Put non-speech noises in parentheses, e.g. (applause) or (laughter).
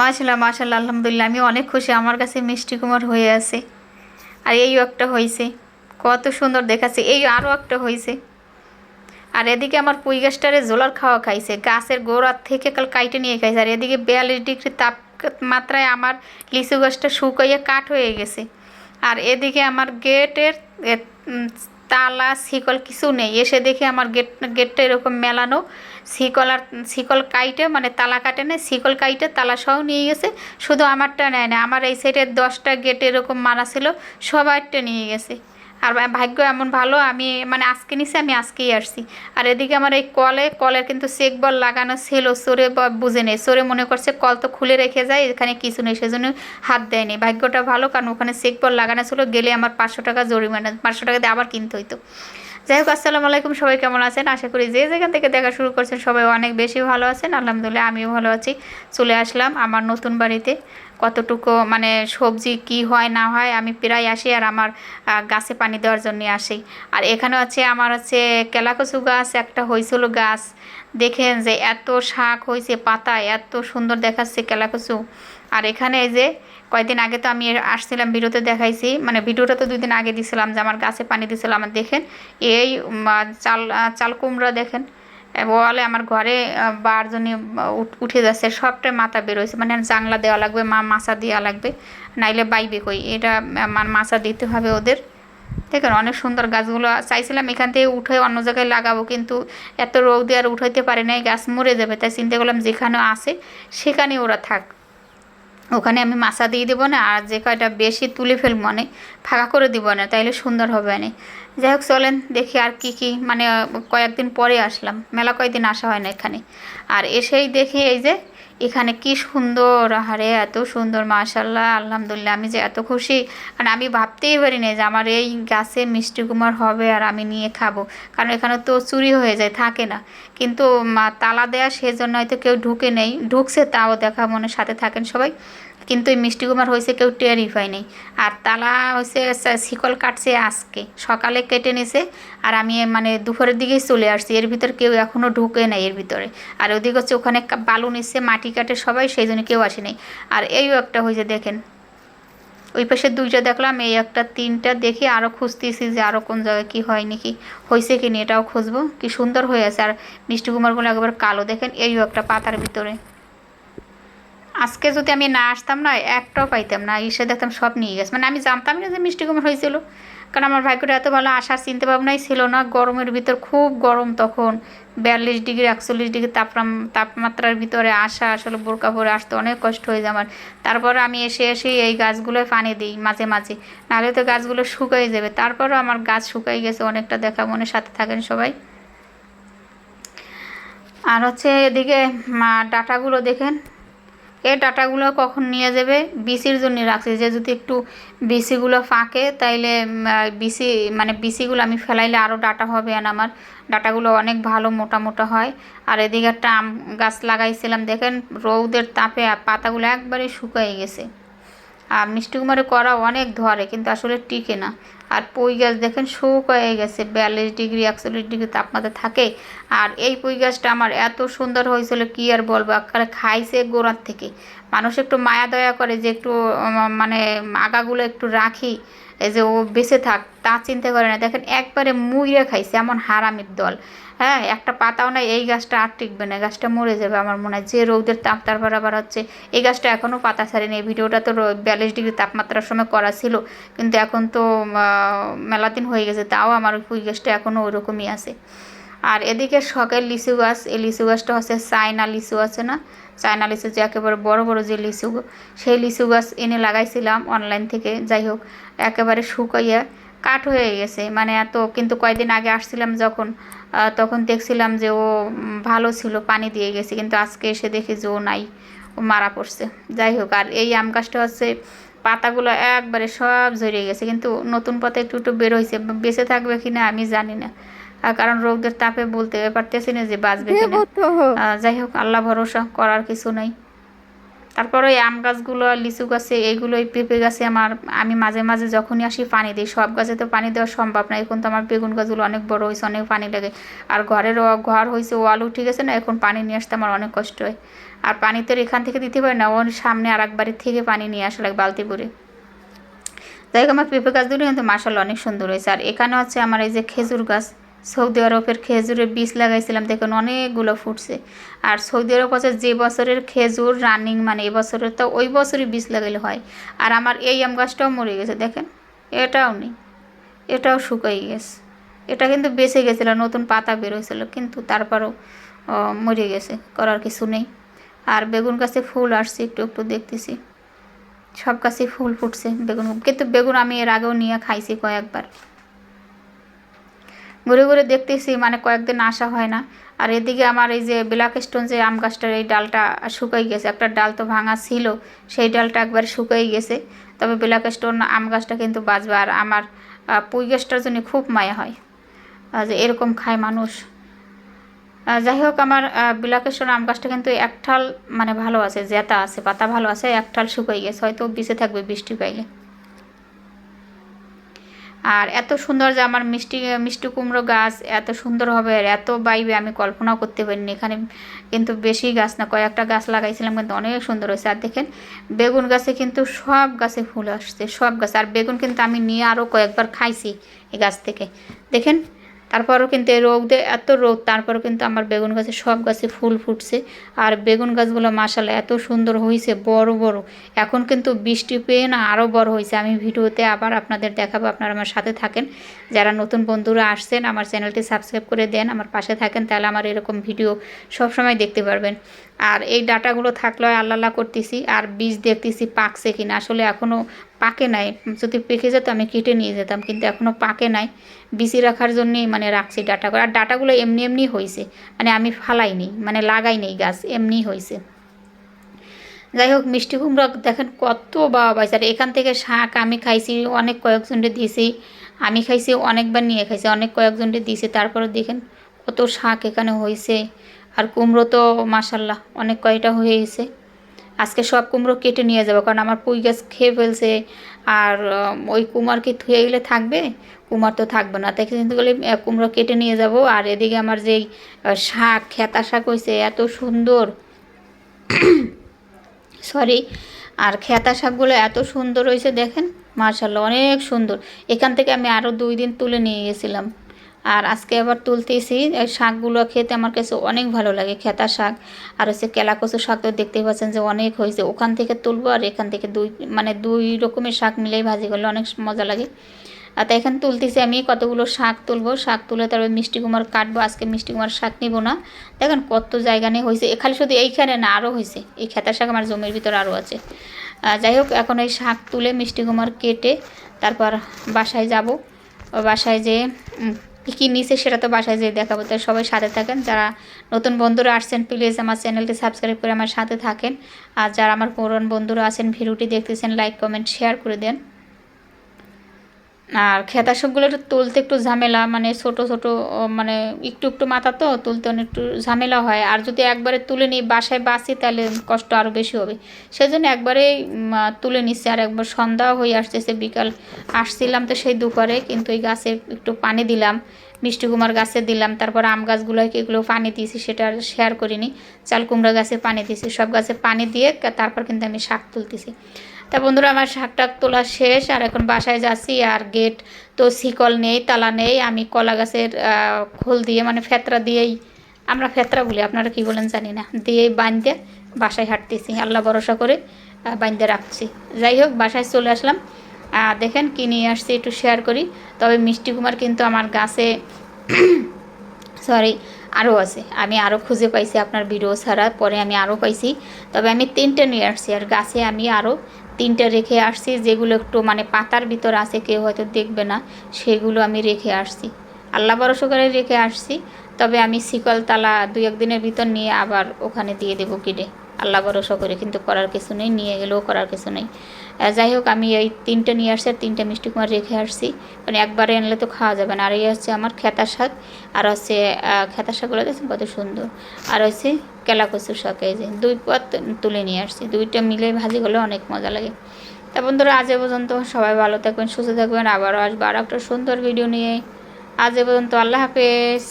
মাশাল্লাহ মাশাল্লাহ আলহামদুলিল্লাহ, আমি অনেক খুশি। আমার কাছে মিষ্টি কুমার হয়ে আছে। আর এই একটা হয়েছে কত সুন্দর দেখাচ্ছে। এই আরও একটা হয়েছে আর এদিকে আমার পুঁই গাছটারে জোলার খাওয়া খাইছে। গাছের গোড়ার থেকে কাল কাইটে নিয়ে খাইছে। আর এদিকে বিয়াল্লিশ ডিগ্রি তাপমাত্রায় আমার লিচু গাছটা শুকাইয়া কাঠ হয়ে গেছে। আর এদিকে আমার গেটের তালা, শিকল কিছু নেই। এসে দেখে আমার গেট, গেটটা এরকম মেলানো। শিকল আর, শিকল কাইটে মানে তালা কাটে না শিকল কাইটে তালা সহ নিয়ে গেছে। শুধু আমারটা নেয় না, আমার এই সাইডের দশটা গেট এরকম মারা ছিল, সবারটা নিয়ে গেছে। আর ভাগ্য এমন ভালো, আমি মানে আজকে নিছি, আমি আজকেই আসছি। আর এদিকে আমার এই কলে, কলের কিন্তু চেক বল লাগানো ছিল সরে বুঝে নেই। সরে মনে করছে কল তো খুলে রেখে যায়, এখানে কিছু নেই, সেজন্য হাত দেয়নি। ভাগ্যটা ভালো, কারণ ওখানে চেক বল লাগানো ছিল, গেলে আমার পাঁচশো টাকা জরিমানা, পাঁচশো টাকা দিয়ে আবার কিনতে হইতো। যাই হোক, আসসালামু আলাইকুম, সবাই কেমন আছেন? আশা করি যে যেখান থেকে দেখা শুরু করছেন সবাই অনেক বেশি ভালো আছেন। আলহামদুলিল্লাহ, আমিও ভালো আছি। চলে আসলাম আমার নতুন বাড়িতে। কতটুকু মানে সবজি কি হয়, না হয়, আমি প্রায় আসি আর আমার গাছে পানি দেওয়ার জন্য আসি। আর এখানে আছে আমার হচ্ছে কেলাকচু গাছ, একটা হয়েছিল গাছ দেখেন যে এত শাক হয়েছে পাতা এত সুন্দর দেখাচ্ছে কেলাকচু। আর এখানে এই যে কয়েকদিন আগে তো আমি আসছিলাম ভিডিওতে দেখাইছি মানে ভিডিওটা তো দুই দিন আগে দিছিলাম যে আমার গাছে পানি দিছিলাম দেখেন এই চাল চাল কুমড়া দেখেন বলে আমার ঘরে আহ, বার জন্য উঠে যাচ্ছে সবটাই মাথা বেরোয়েছে মানে জাংলা দেওয়া লাগবে মা মাছা দেওয়া লাগবে নাইলে বাইবে কই? এটা আমার মাছা দিতে হবে ওদের। দেখেন, অনেক সুন্দর গাছগুলো চাইছিলাম এখান থেকে উঠে অন্য জায়গায় লাগাবো, কিন্তু এত রোদে আর উঠাইতে পারে নাই, গাছ মরে যাবে। তাই চিন্তা করলাম যেখানে আসে সেখানে ওরা থাক। ওখানে আমি মাছা দিয়ে দেবো না, আর যে কয়টা বেশি তুলে ফেলব মানে ফাঁকা করে দিব না, তাইলে সুন্দর হবে না। যাই হোক, চলেন দেখি আর কি কি মানে কয়েকদিন পরে আসলাম। মেলা কয়েকদিন আসা হয় না এখানে। আর এসেই দেখি এই যে এখানে কি সুন্দর, আহারে, এত সুন্দর মাশাল্লাহ আলহামদুলিল্লাহ, আমি যে এত খুশি। কারণ আমি ভাবতেই পারি না যে আমার এই গাছে মিষ্টি কুমার হবে আর আমি নিয়ে খাব। কারণ এখানে তো চুরি হয়ে যায়, থাকে না। কিন্তু তালা দেয়া সেজন্য হয়তো কেউ ঢুকে নেই। ঢুকছে, তাও দেখা মনে সাথে থাকেন সবাই। কিন্তু এই মিষ্টি কুমার হয়েছে কেউ টেরই নেই আর তালা হয়েছে শিকল কাটছে আজকে। সকালে কেটে নিছে আর আমি মানে দুপুরের দিকেই চলে আসছি। এর ভিতর কেউ এখনও ঢুকে নাই এর ভিতরে। আর ওদিকে হচ্ছে ওখানে বালু নিচ্ছে, মাটি কাটে সবাই, সেই জন্য কেউ আসে নাই। আর এইও একটা হয়েছে, দেখেন। ওই পাশে দুইটা দেখলাম, এই একটা, তিনটা দেখি আরও খুঁজতেছি যে আরও কোন জায়গায় কি হয় নাকি। হয়েছে কি নি এটাও খুঁজবো। কি সুন্দর হয়ে আছে। আর মিষ্টি কুমারগুলো একবার কালো, দেখেন, এইও একটা পাতার ভিতরে। আজকে যদি আমি না আসতাম না, একটাও পাইতাম না, এসে দেখতাম সব নিয়ে গেছে। মানে আমি জানতাম না যে মিষ্টি কুমার হয়েছিল। কারণ আমার ভাগ্যটা এত ভালো আসার চিন্তা ভাবনাই ছিল না। গরমের ভিতর খুব গরম তখন। বিয়াল্লিশ ডিগ্রি, একচল্লিশ ডিগ্রি তাপরাম, তাপমাত্রার ভিতরে আসা, আসলে বোরকা পরে আসতে অনেক কষ্ট হয়ে যায় আমার। তারপর আমি এসে এসে এই গাছগুলোয় পানি দিই মাঝে মাঝে। নাহলে তো গাছগুলো শুকাই যাবে। তারপরও আমার গাছ শুকাই গেছে, অনেকটা দেখা মনে সাথে থাকেন সবাই। আর হচ্ছে এদিকে ডাটাগুলো দেখেন। এই ডাটাগুলো কখন নিয়ে যাবে? বিসির জন্য রাখছি। যে যদি একটু বিসিগুলো ফাঁকে, তাইলে বিসি মানে বিসিগুলো আমি ফেলাইলে আরও ডাটা হবে আর আমার। ডাটাগুলো অনেক ভালো, মোটা মোটা হয়। আর এদিকে একটা আম গাছ লাগাইছিলাম, দেখেন রৌদের তাপে পাতাগুলো একবারে শুকাই গেছে। আর মিষ্টি কুমারে করা অনেক ধরে, কিন্তু আসলে টিকে না। আর পই গাছ দেখেন শুকিয়ে গেছে, বিয়াল্লিশ ডিগ্রি, একচল্লিশ ডিগ্রি তাপমাত্রা থাকে। আর এই পই গাছটা আমার এত সুন্দর হয়েছিল, কি আর বলব, একবারে খাইছে গোড়ার থেকে। মানুষ একটু মায়া দয়া করে যে একটু মানে আগাগুলো একটু রাখি। এই যে ও বেঁচে থাক তা চিন্তা করে না। দেখেন একবারে মুইরে খাইছে এমন হারামির দল। হ্যাঁ একটা পাতাও নাই এই গাছটা আর টিকবে না গাছটা মরে যাবে আমার মনে হয়। যে রৌদের তাপ তারপর আবার হচ্ছে এই গাছটা এখনও পাতা ছাড়েনি। এই ভিডিওটা তো বিয়াল্লিশ ডিগ্রি তাপমাত্রার সময় করা ছিল কিন্তু এখন তো আহ, মেলা দিন হয়ে গেছে তাও আমার ফুল গাছটা এখনও ওইরকমই আছে। আর এদিকে শখের লিচু গাছ এই লিচু গাছটা হচ্ছে চায়না লিচু আছে না? চায়না লিচু যে একেবারে বড় বড় যে লিচু, সেই লিচু গাছ এনে লাগাইছিলাম অনলাইন থেকে। যাই হোক, একেবারে শুকাইয়া কাঠ হয়ে গেছে। মানে এত, কিন্তু কয়েকদিন আগে আসছিলাম যখন তখন দেখছিলাম যে ও ভালো ছিল, পানি দিয়ে গেছে। কিন্তু আজকে এসে দেখি যে ও নাই, ও মারা পড়ছে। যাই হোক, আর এই আম গাছটা হচ্ছে, পাতাগুলো একবারে সব ঝরে গেছে। কিন্তু নতুন পাতা একটু একটু বের হয়েছে বেঁচে থাকবে কিনা আমি জানি না। কারণ রোগদের তাপে বলতে পারতেছি না যে বাঁচবে কিনা। যাই হোক আল্লাহ ভরসা করার কিছু নাই। তারপর ওই আম গাছগুলো লিচু গাছে এইগুলো এই পেঁপে গাছে আমার আমি মাঝে মাঝে যখনই আসি পানি দিই। সব গাছে তো পানি দেওয়া সম্ভব না। এখন তো আমার বেগুন গাছগুলো অনেক বড় হয়েছে অনেক পানি লাগে। আর ঘরের ঘর হয়েছে ওয়াল উঠে গেছে না এখন পানি নিয়ে আসতে আমার অনেক কষ্ট হয়। আর পানি তো এখান থেকে দিতে পারি না ওর সামনে আর এক বাড়ির থেকে পানি নিয়ে আসা লাগে বালতি করে যাই হোক আমার পেঁপে গাছগুলো কিন্তু মাসাল অনেক সুন্দর হয়েছে। আর এখানে হচ্ছে আমার এই যে খেজুর গাছ সৌদি আরবের খেজুরের বীজ লাগাইছিলাম, দেখুন অনেকগুলো ফুটছে। আর সৌদি আরব হচ্ছে যে বছরের খেজুর রানিং মানে এবছরের তো ওই বছরই বীজ লাগাইলে হয়। আর আমার এই আম গাছটাও মরে গেছে, দেখেন, এটাও নেই, এটাও শুকাই গেছে। এটা কিন্তু বেঁচে গেছিল, নতুন পাতা বেরোয়েছিল কিন্তু তারপরও মরে গেছে, করার কিছু নেই। আর বেগুন গাছে ফুল আসছে, একটু একটু দেখতেছি। সব গাছে ফুল ফুটছে, বেগুন, কিন্তু বেগুন আমি এর আগেও নিয়ে খাইছি কয়েকবার। ঘুরে ঘুরে দেখতেছি মানে কয়েকদিন আসা হয় না। আর এদিকে আমার এই যে ব্ল্যাক স্টোন যে আম গাছটার এই ডালটা শুকাই গেছে, একটা ডাল তো ভাঙা ছিল, সেই ডালটা একবার শুকাই গেছে। তবে ব্ল্যাক স্টোন আম গাছটা কিন্তু বাঁচবে, আর আমার পুঁই গাছটার জন্য খুব মায়া হয়। যে এরকম খায় মানুষ। যাই হোক আমার স্টোন আম গাছটা কিন্তু একঠাল মানে ভালো আছে জেতা আছে, পাতা ভালো আছে, একঠাল শুকাই গেছে, হয়তো বেঁচে থাকবে বৃষ্টি পাইলে। আর এত সুন্দর যে আমার মিষ্টি মিষ্টি কুমড়ো গাছ, এত সুন্দর হবে আর এত বাইবে আমি কল্পনাও করতে পারিনি। এখানে কিন্তু বেশি গাছ না, কয়েকটা গাছ লাগাইছিলাম কিন্তু অনেক সুন্দর হয়েছে। আর দেখেন, বেগুন গাছে কিন্তু সব গাছে ফুল আসছে, সব গাছ। আর বেগুন কিন্তু আমি নিয়ে আরও কয়েকবার খাইছি এই গাছ থেকে। দেখেন তারপরও কিন্তু এই রোদে এত রোদ তারপরও কিন্তু আমার বেগুন গাছে সব গাছে ফুল ফুটছে। আর বেগুন গাছগুলো মাসালা এত সুন্দর হয়েছে বড় বড়। এখন কিন্তু বৃষ্টি পেয়ে না আরও বড় হয়েছে আমি ভিডিওতে আবার আপনাদের দেখাবো, আপনারা আমার সাথে থাকেন। যারা নতুন বন্ধুরা আসছেন, আমার চ্যানেলটি সাবস্ক্রাইব করে দেন, আমার পাশে থাকেন, তাহলে আমার এরকম ভিডিও সবসময় দেখতে পারবেন। আর এই ডাটাগুলো থাকলে আল্লাহ করতেছি, আর বীজ দেখতেছি পাকছে কিনা। আসলে এখনও পাকে নাই। যদি পেকে যেত আমি কেটে নিয়ে যেতাম, কিন্তু এখনও পাকে নাই। বিচি রাখার জন্যেই মানে রাখছি ডাটাগুলো আর ডাটাগুলো এমনি এমনি হয়েছে মানে আমি ফালাইনি মানে লাগাই নেই গাছ, এমনি হয়েছে যাই হোক, মিষ্টি কুমড়ো দেখেন কত বাবা আর এখান থেকে শাক আমি খাইছি, অনেক কয়েকজনকে দিয়েছি। আমি খাইছি, অনেকবার নিয়ে খাইছি, অনেক কয়েকজনকে দিয়েছি। তারপরে দেখেন কত শাক এখানে হয়েছে আর কুমড়ো তো মাসাল্লাহ অনেক কয়টা হয়ে গেছে। আজকে সব কুমড়ো কেটে নিয়ে যাব, কারণ আমার পুঁই গাছ খেয়ে ফেলছে। আর ওই কুমার কি থুয়ে গেলে থাকবে? কুমার তো থাকবে না। তাই কিন্তু গেলে কুমড়ো কেটে নিয়ে যাব। আর এদিকে আমার যেই শাক, খেতা শাক হয়েছে, এত সুন্দর। (coughs) সরি আর খেতা শাকগুলো এত সুন্দর হয়েছে, দেখেন? মার্শাল্লাহ অনেক সুন্দর। এখান থেকে আমি আরও দুই দিন তুলে নিয়ে গেছিলাম। আর আজকে আবার তুলতেছি, এই শাকগুলো খেতে আমার কাছে অনেক ভালো লাগে, খেতা শাক। আর হচ্ছে কেলাকচু শাক তো দেখতেই পাচ্ছেন যে অনেক হয়েছে। ওখান থেকে তুলবো আর এখান থেকে দুই মানে দুই রকমের শাক মিলেই ভাজি করলে অনেক মজা লাগে। আর তাই এখানে তুলতেছি আমি কতগুলো শাক তুলবো। শাক তুলে তারপর মিষ্টি কুমার কাটবো। আজকে মিষ্টি কুমার শাক নিব না। দেখেন কত জায়গা নিয়ে হয়েছে। এ খালি শুধু এইখানে না আরও হয়েছে। এই খেতার শাক আমার জমির ভিতরে আরও আছে। যাই হোক, এখন এই শাক তুলে মিষ্টি কুমার কেটে তারপর বাসায় যাব। বাসায় যেয়ে কী কী নিছে সেটা তো বাসায় যেয়ে দেখাবো। তাই সবাই সাথে থাকেন। যারা নতুন বন্ধুরা আসছেন প্লিজ আমার চ্যানেলটি সাবস্ক্রাইব করে আমার সাথে থাকেন। আর যারা আমার পুরান বন্ধুরা আছেন, ভিডিওটি দেখতেছেন লাইক কমেন্ট শেয়ার করে দেন। আর খেতা সবগুলো একটু তুলতে একটু ঝামেলা মানে ছোট ছোট মানে একটু একটু মাথা তো তুলতে অনেক একটু ঝামেলা হয়। আর যদি একবারে তুলে নিই বাসায় বাসি তাহলে কষ্ট আরও বেশি হবে। সেজন্য একবারে উম, আহ, তুলে নিচ্ছে। আর একবার সন্ধ্যা হয়ে আসতেছে বিকাল আসছিলাম তো সেই দুপুরে কিন্তু এই গাছে একটু পানি দিলাম মিষ্টি কুমার গাছে দিলাম তারপর আম গাছগুলোকে এগুলো পানি দিয়েছি সেটা শেয়ার করিনি। চাল কুমড়া গাছে পানি দিয়েছি সব গাছে পানি দিয়ে তারপর কিন্তু আমি শাক তুলতেছি। তা বন্ধুরা, আমার শাক টাক তোলা শেষ, আর এখন বাসায় যাচ্ছি, আর গেট তো শিকল নেই, তালা নেই, আমি কলা গাছের খোল দিয়ে মানে ফেতরা দিয়েই, আমরা ফেতরা বলি, আপনারা কি বলেন জানি না, দিয়েই বাঁধতে বাসায় হাঁটতেছি, আল্লাহ ভরসা করে বাঁধতে রাখছি। যাই হোক, বাসায় চলে আসলাম দেখেন কি নিয়ে আসছি, একটু শেয়ার করি, তবে মিষ্টি কুমার কিন্তু আমার গাছে (coughs) সরি আরও আছে, আমি আরও খুঁজে পাইছি আপনার ভিডিও ছাড়া পরে আমি আরও পাইছি, তবে আমি তিনটে নিয়ে আসছি, আর গাছে আমি আরও তিনটে রেখে আসছি যেগুলো একটু মানে পাতার ভিতর আছে কেউ হয়তো দেখবে না সেগুলো আমি রেখে আসছি। আল্লাহ ভরসা করে রেখে আসছি তবে আমি শিকল তালা দুই একদিনের ভিতর নিয়ে আবার ওখানে দিয়ে দেবো কিনে আল্লাহ ভরসা করে কিন্তু করার কিছু নেই নিয়ে গেলেও করার কিছু নেই। যাই হোক আমি এই তিনটে নিয়ে আসছি আর তিনটে মিষ্টি কুমার রেখে আসছি। মানে একবারে আনলে তো খাওয়া যাবে না। আর এই হচ্ছে আমার খেতা শাক আর হচ্ছে আহ, খেতা শাকগুলো দেখছেন কত সুন্দর। আর হচ্ছে কেলা কচুর শাক এই যে দুই পথ তুলে নিয়ে আসছি। দুইটা মিলে ভাজি হলে অনেক মজা লাগে। তা বন্ধুরা, আজ পর্যন্ত সবাই ভালো থাকবেন, সুস্থ থাকবেন। আবারও আসব আর একটা সুন্দর ভিডিও নিয়ে। আজ পর্যন্ত আল্লাহ হাফেজ।